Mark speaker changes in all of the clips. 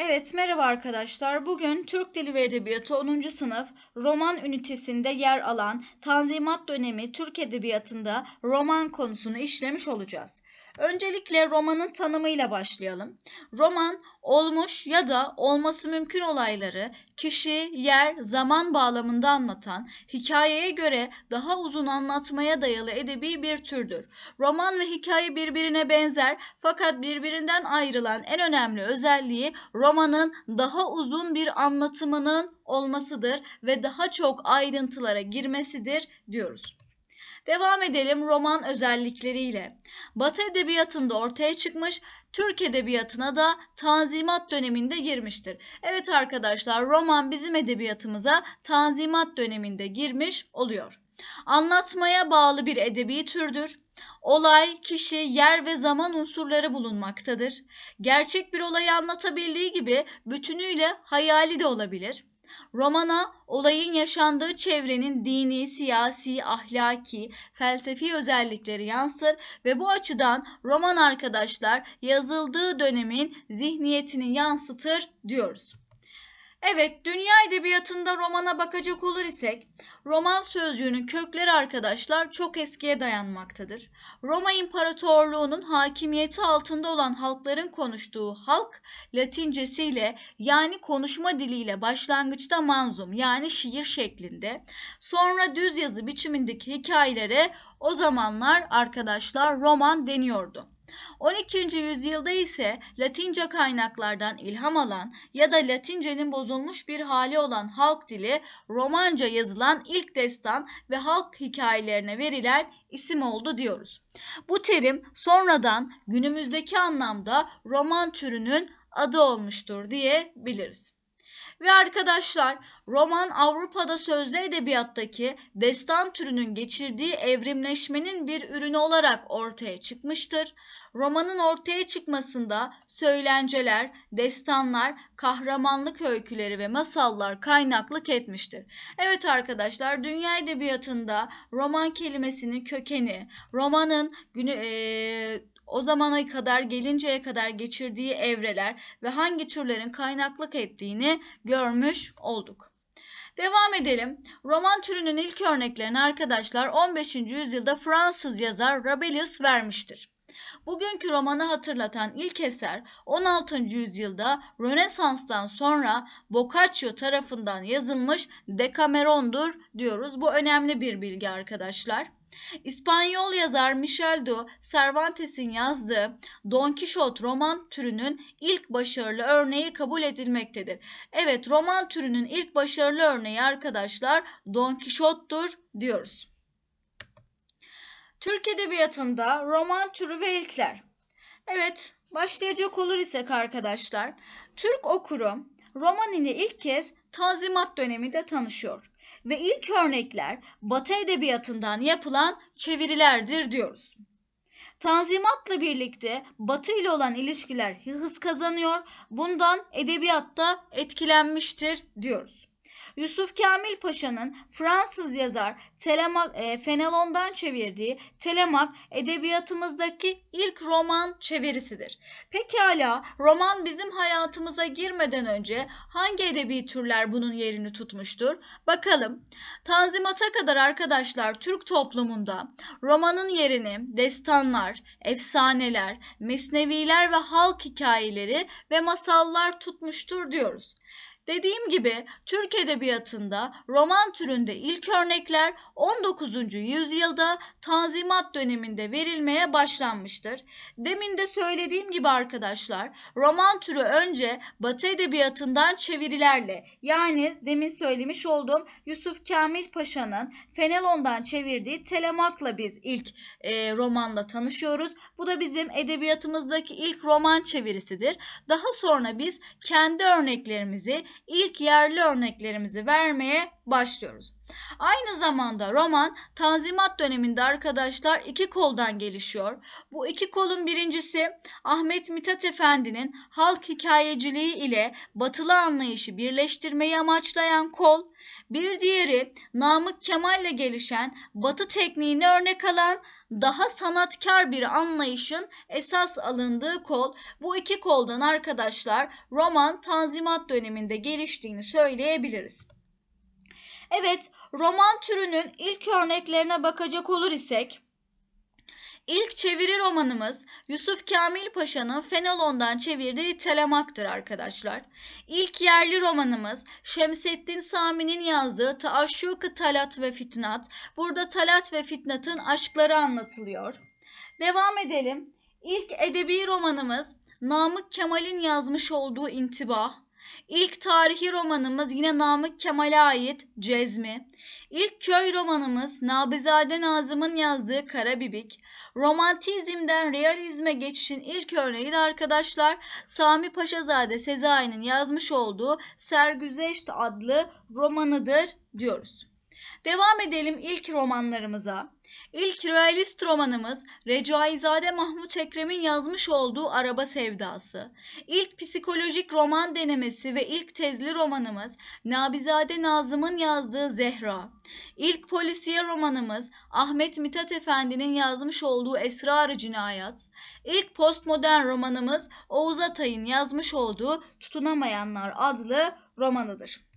Speaker 1: Evet, merhaba arkadaşlar. Bugün Türk Dili ve Edebiyatı 10. sınıf roman ünitesinde yer alan Tanzimat dönemi Türk Edebiyatı'nda roman konusunu işlemiş olacağız. Öncelikle romanın tanımıyla başlayalım. Roman, olmuş ya da olması mümkün olayları kişi, yer, zaman bağlamında anlatan, hikayeye göre daha uzun anlatmaya dayalı edebi bir türdür. Roman ve hikaye birbirine benzer fakat birbirinden ayrılan en önemli özelliği romanın daha uzun bir anlatımının olmasıdır ve daha çok ayrıntılara girmesidir diyoruz. Devam edelim roman özellikleriyle. Batı edebiyatında ortaya çıkmış, Türk edebiyatına da Tanzimat döneminde girmiştir. Evet arkadaşlar, roman bizim edebiyatımıza Tanzimat döneminde girmiş oluyor. Anlatmaya bağlı bir edebi türdür. Olay, kişi, yer ve zaman unsurları bulunmaktadır. Gerçek bir olayı anlatabildiği gibi bütünüyle hayali de olabilir. Romana olayın yaşandığı çevrenin dini, siyasi, ahlaki, felsefi özellikleri yansır ve bu açıdan roman arkadaşlar yazıldığı dönemin zihniyetini yansıtır diyoruz. Evet, dünya edebiyatında romana bakacak olur isek, roman sözcüğünün kökleri arkadaşlar çok eskiye dayanmaktadır. Roma İmparatorluğu'nun hakimiyeti altında olan halkların konuştuğu halk latincesiyle yani konuşma diliyle başlangıçta manzum yani şiir şeklinde, sonra düz yazı biçimindeki hikayelere o zamanlar arkadaşlar roman deniyordu. 12. yüzyılda ise Latince kaynaklardan ilham alan ya da Latincenin bozulmuş bir hali olan halk dili Romanca yazılan ilk destan ve halk hikayelerine verilen isim oldu diyoruz. Bu terim sonradan günümüzdeki anlamda roman türünün adı olmuştur diyebiliriz. Ve arkadaşlar roman Avrupa'da sözlü edebiyattaki destan türünün geçirdiği evrimleşmenin bir ürünü olarak ortaya çıkmıştır. Romanın ortaya çıkmasında söylenceler, destanlar, kahramanlık öyküleri ve masallar kaynaklık etmiştir. Evet arkadaşlar dünya edebiyatında roman kelimesinin kökeni, romanın günü, e, o zamana kadar gelinceye kadar geçirdiği evreler ve hangi türlerin kaynaklık ettiğini görmüş olduk. Devam edelim. Roman türünün ilk örneklerini arkadaşlar 15. yüzyılda Fransız yazar Rabelais vermiştir. Bugünkü romanı hatırlatan ilk eser 16. yüzyılda Rönesans'tan sonra Boccaccio tarafından yazılmış Decameron'dur diyoruz. Bu önemli bir bilgi arkadaşlar. İspanyol yazar Michel de Cervantes'in yazdığı Don Quixote roman türünün ilk başarılı örneği kabul edilmektedir. Evet roman türünün ilk başarılı örneği arkadaşlar Don Quixote'dur diyoruz. Türk Edebiyatı'nda roman türü ve ilkler. Evet, başlayacak olur isek arkadaşlar, Türk okuru roman ile ilk kez Tanzimat döneminde tanışıyor ve ilk örnekler Batı edebiyatından yapılan çevirilerdir diyoruz. Tanzimatla birlikte Batı ile olan ilişkiler hız kazanıyor, bundan edebiyatta etkilenmiştir diyoruz. Yusuf Kamil Paşa'nın Fransız yazar Telemak, e, Fenelon'dan çevirdiği Telemak edebiyatımızdaki ilk roman çevirisidir. Pekala roman bizim hayatımıza girmeden önce hangi edebi türler bunun yerini tutmuştur? Bakalım. Tanzimat'a kadar arkadaşlar Türk toplumunda romanın yerini destanlar, efsaneler, mesneviler ve halk hikayeleri ve masallar tutmuştur diyoruz. Dediğim gibi Türk edebiyatında roman türünde ilk örnekler 19. yüzyılda Tanzimat döneminde verilmeye başlanmıştır. Demin de söylediğim gibi arkadaşlar roman türü önce Batı edebiyatından çevirilerle yani demin söylemiş olduğum Yusuf Kamil Paşa'nın Fenelon'dan çevirdiği Telemak'la biz ilk e, romanla tanışıyoruz. Bu da bizim edebiyatımızdaki ilk roman çevirisidir. Daha sonra biz kendi örneklerimizi ilk yerli örneklerimizi vermeye başlıyoruz. Aynı zamanda roman Tanzimat döneminde arkadaşlar iki koldan gelişiyor. Bu iki kolun birincisi Ahmet Mithat Efendi'nin halk hikayeciliği ile batılı anlayışı birleştirmeyi amaçlayan kol. Bir diğeri Namık Kemal ile gelişen batı tekniğini örnek alan daha sanatkar bir anlayışın esas alındığı kol. Bu iki koldan arkadaşlar roman Tanzimat döneminde geliştiğini söyleyebiliriz. Evet, roman türünün ilk örneklerine bakacak olur isek, ilk çeviri romanımız Yusuf Kamil Paşa'nın Fenelon'dan çevirdiği Telemaktır arkadaşlar. İlk yerli romanımız Şemseddin Sami'nin yazdığı Taaşşuk-ı Talat ve Fitnat. Burada Talat ve Fitnat'ın aşkları anlatılıyor. Devam edelim. İlk edebi romanımız Namık Kemal'in yazmış olduğu İntibah. İlk tarihi romanımız yine Namık Kemal'e ait Cezmi. İlk köy romanımız Nabizade Nazım'ın yazdığı Karabibik. Romantizmden realizme geçişin ilk örneği de arkadaşlar Sami Paşazade Sezai'nin yazmış olduğu Sergüzeşt adlı romanıdır diyoruz. Devam edelim ilk romanlarımıza. İlk realist romanımız Recaizade Mahmut Ekrem'in yazmış olduğu Araba Sevdası. İlk psikolojik roman denemesi ve ilk tezli romanımız Nabizade Nazım'ın yazdığı Zehra. İlk polisiye romanımız Ahmet Mithat Efendi'nin yazmış olduğu Esrar-ı Cinayet. İlk postmodern romanımız Oğuz Atay'ın yazmış olduğu Tutunamayanlar adlı romanıdır.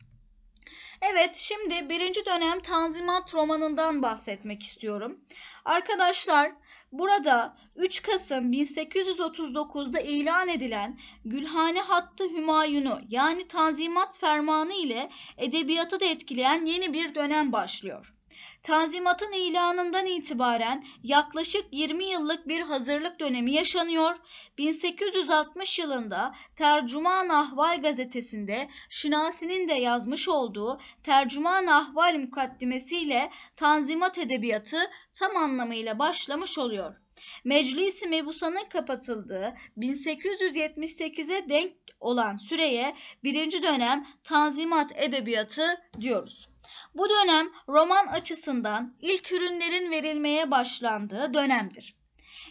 Speaker 1: Evet, şimdi birinci dönem Tanzimat romanından bahsetmek istiyorum. Arkadaşlar, burada 3 Kasım 1839'da ilan edilen Gülhane Hattı Hümayun'u yani Tanzimat Fermanı ile edebiyatı da etkileyen yeni bir dönem başlıyor. Tanzimat'ın ilanından itibaren yaklaşık 20 yıllık bir hazırlık dönemi yaşanıyor. 1860 yılında Tercüman Ahval gazetesinde Şinasi'nin de yazmış olduğu Tercüman Ahval mukaddimesiyle Tanzimat edebiyatı tam anlamıyla başlamış oluyor. Meclis-i Mebusan'ın kapatıldığı 1878'e denk olan süreye birinci dönem Tanzimat edebiyatı diyoruz. Bu dönem roman açısından ilk ürünlerin verilmeye başlandığı dönemdir.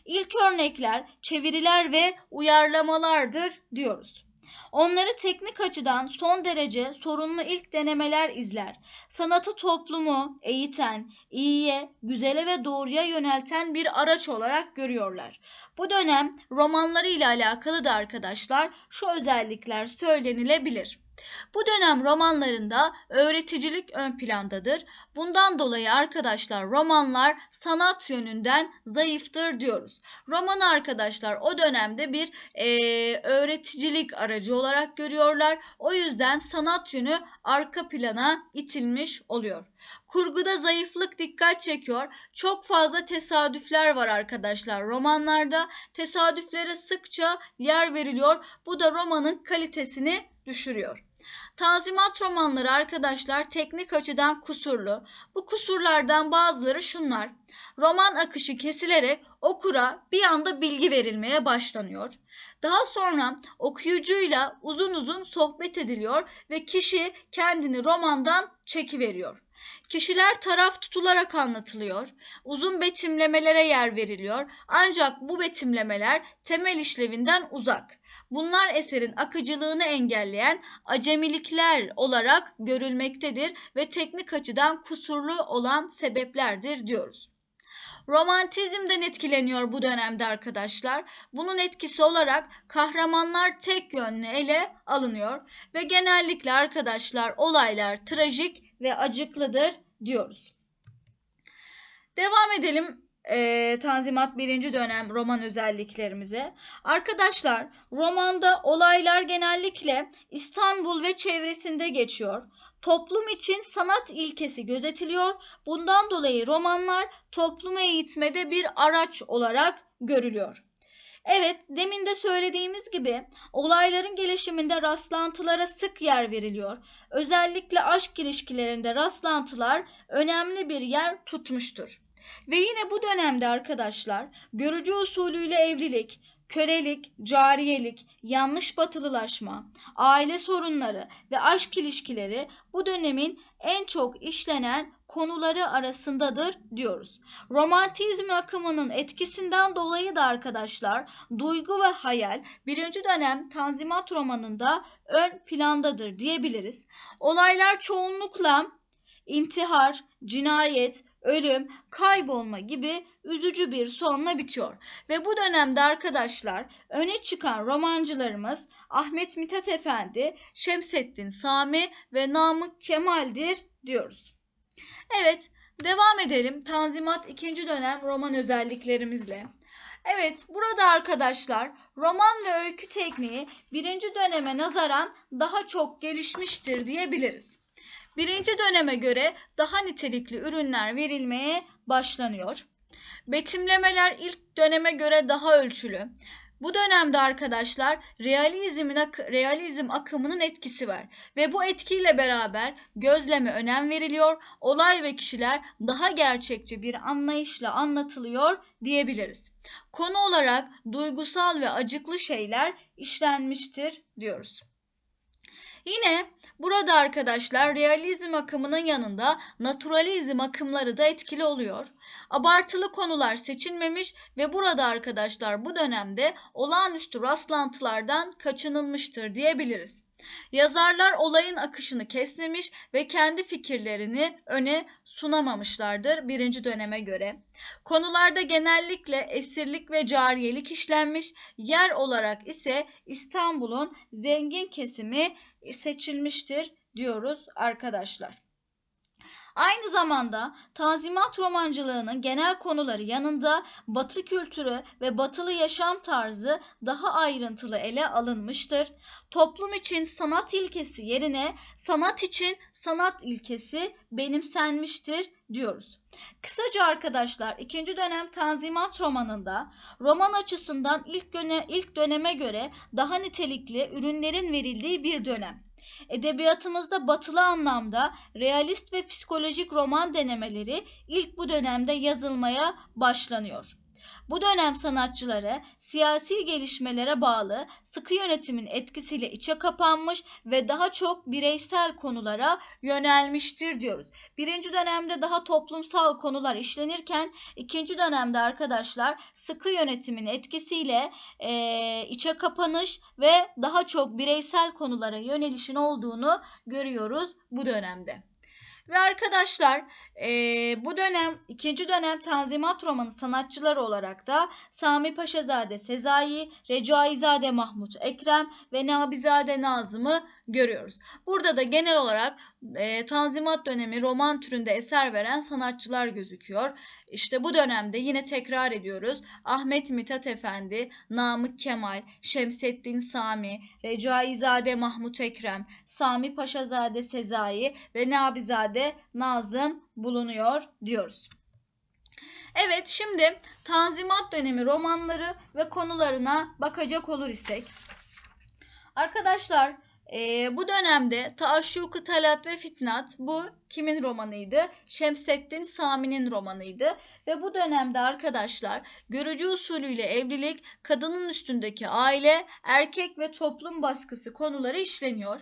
Speaker 1: İlk örnekler çeviriler ve uyarlamalardır diyoruz. Onları teknik açıdan son derece sorunlu ilk denemeler izler. Sanatı toplumu eğiten, iyiye, güzele ve doğruya yönelten bir araç olarak görüyorlar. Bu dönem romanları ile alakalı da arkadaşlar şu özellikler söylenilebilir. Bu dönem romanlarında öğreticilik ön plandadır. Bundan dolayı arkadaşlar romanlar sanat yönünden zayıftır diyoruz. Roman arkadaşlar o dönemde bir e, öğreticilik aracı olarak görüyorlar. O yüzden sanat yönü arka plana itilmiş oluyor. Kurguda zayıflık dikkat çekiyor. Çok fazla tesadüfler var arkadaşlar romanlarda. Tesadüflere sıkça yer veriliyor. Bu da romanın kalitesini düşürüyor. Tanzimat romanları arkadaşlar teknik açıdan kusurlu. Bu kusurlardan bazıları şunlar. Roman akışı kesilerek okura bir anda bilgi verilmeye başlanıyor. Daha sonra okuyucuyla uzun uzun sohbet ediliyor ve kişi kendini romandan çekiveriyor. Kişiler taraf tutularak anlatılıyor. Uzun betimlemelere yer veriliyor. Ancak bu betimlemeler temel işlevinden uzak. Bunlar eserin akıcılığını engelleyen acemilikler olarak görülmektedir ve teknik açıdan kusurlu olan sebeplerdir diyoruz. Romantizmden etkileniyor bu dönemde arkadaşlar. Bunun etkisi olarak kahramanlar tek yönlü ele alınıyor ve genellikle arkadaşlar olaylar trajik ve acıklıdır diyoruz. Devam edelim e, Tanzimat birinci dönem roman özelliklerimize. Arkadaşlar romanda olaylar genellikle İstanbul ve çevresinde geçiyor. Toplum için sanat ilkesi gözetiliyor. Bundan dolayı romanlar toplumu eğitmede bir araç olarak görülüyor. Evet, demin de söylediğimiz gibi olayların gelişiminde rastlantılara sık yer veriliyor. Özellikle aşk ilişkilerinde rastlantılar önemli bir yer tutmuştur. Ve yine bu dönemde arkadaşlar görücü usulüyle evlilik, kölelik, cariyelik, yanlış batılılaşma, aile sorunları ve aşk ilişkileri bu dönemin en çok işlenen konuları arasındadır diyoruz. Romantizm akımının etkisinden dolayı da arkadaşlar duygu ve hayal birinci dönem Tanzimat romanında ön plandadır diyebiliriz. Olaylar çoğunlukla intihar, cinayet, ölüm, kaybolma gibi üzücü bir sonla bitiyor. Ve bu dönemde arkadaşlar öne çıkan romancılarımız Ahmet Mithat Efendi, Şemsettin Sami ve Namık Kemal'dir diyoruz. Evet, devam edelim Tanzimat 2. dönem roman özelliklerimizle. Evet, burada arkadaşlar roman ve öykü tekniği birinci döneme nazaran daha çok gelişmiştir diyebiliriz. Birinci döneme göre daha nitelikli ürünler verilmeye başlanıyor. Betimlemeler ilk döneme göre daha ölçülü. Bu dönemde arkadaşlar realizmin realizm akımının etkisi var ve bu etkiyle beraber gözleme önem veriliyor. Olay ve kişiler daha gerçekçi bir anlayışla anlatılıyor diyebiliriz. Konu olarak duygusal ve acıklı şeyler işlenmiştir diyoruz. Yine burada arkadaşlar realizm akımının yanında naturalizm akımları da etkili oluyor. Abartılı konular seçilmemiş ve burada arkadaşlar bu dönemde olağanüstü rastlantılardan kaçınılmıştır diyebiliriz. Yazarlar olayın akışını kesmemiş ve kendi fikirlerini öne sunamamışlardır birinci döneme göre. Konularda genellikle esirlik ve cariyelik işlenmiş, yer olarak ise İstanbul'un zengin kesimi seçilmiştir diyoruz arkadaşlar. Aynı zamanda Tanzimat romancılığının genel konuları yanında Batı kültürü ve batılı yaşam tarzı daha ayrıntılı ele alınmıştır. Toplum için sanat ilkesi yerine sanat için sanat ilkesi benimsenmiştir diyoruz. Kısaca arkadaşlar ikinci dönem Tanzimat romanında roman açısından ilk, döne, ilk döneme göre daha nitelikli ürünlerin verildiği bir dönem. Edebiyatımızda batılı anlamda realist ve psikolojik roman denemeleri ilk bu dönemde yazılmaya başlanıyor. Bu dönem sanatçıları siyasi gelişmelere bağlı sıkı yönetimin etkisiyle içe kapanmış ve daha çok bireysel konulara yönelmiştir diyoruz. Birinci dönemde daha toplumsal konular işlenirken ikinci dönemde arkadaşlar sıkı yönetimin etkisiyle e, içe kapanış ve daha çok bireysel konulara yönelişin olduğunu görüyoruz bu dönemde. Ve arkadaşlar e, bu dönem ikinci dönem Tanzimat romanı sanatçıları olarak da Sami Paşazade Sezai, Recaizade Mahmut Ekrem ve Nabizade Nazım'ı görüyoruz. Burada da genel olarak e, Tanzimat dönemi roman türünde eser veren sanatçılar gözüküyor. İşte bu dönemde yine tekrar ediyoruz. Ahmet Mithat Efendi, Namık Kemal, Şemsettin Sami, Recaizade Mahmut Ekrem, Sami Paşazade Sezai ve Nabizade Nazım bulunuyor diyoruz. Evet şimdi Tanzimat dönemi romanları ve konularına bakacak olur isek. Arkadaşlar e, bu dönemde Taaşşuk-ı Talat ve Fitnat bu kimin romanıydı? Şemseddin Sami'nin romanıydı. Ve bu dönemde arkadaşlar görücü usulüyle evlilik, kadının üstündeki aile, erkek ve toplum baskısı konuları işleniyor.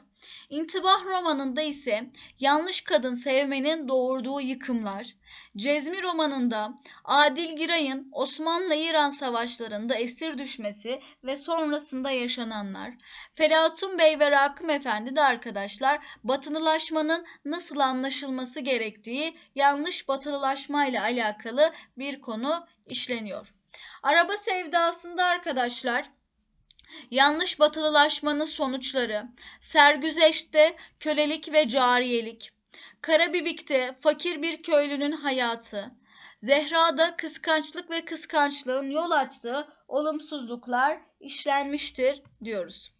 Speaker 1: İntibah romanında ise yanlış kadın sevmenin doğurduğu yıkımlar, Cezmi romanında Adil Giray'ın Osmanlı-İran savaşlarında esir düşmesi ve sonrasında yaşananlar, Ferahatun Bey ve Rakım Efendi de arkadaşlar batılılaşmanın nasıl anlaşılması gerektiği yanlış batılılaşma ile alakalı bir konu işleniyor. Araba sevdasında arkadaşlar yanlış batılılaşmanın sonuçları, Sergüzeş'te kölelik ve cariyelik, Karabibik'te fakir bir köylünün hayatı, Zehra'da kıskançlık ve kıskançlığın yol açtığı olumsuzluklar işlenmiştir diyoruz.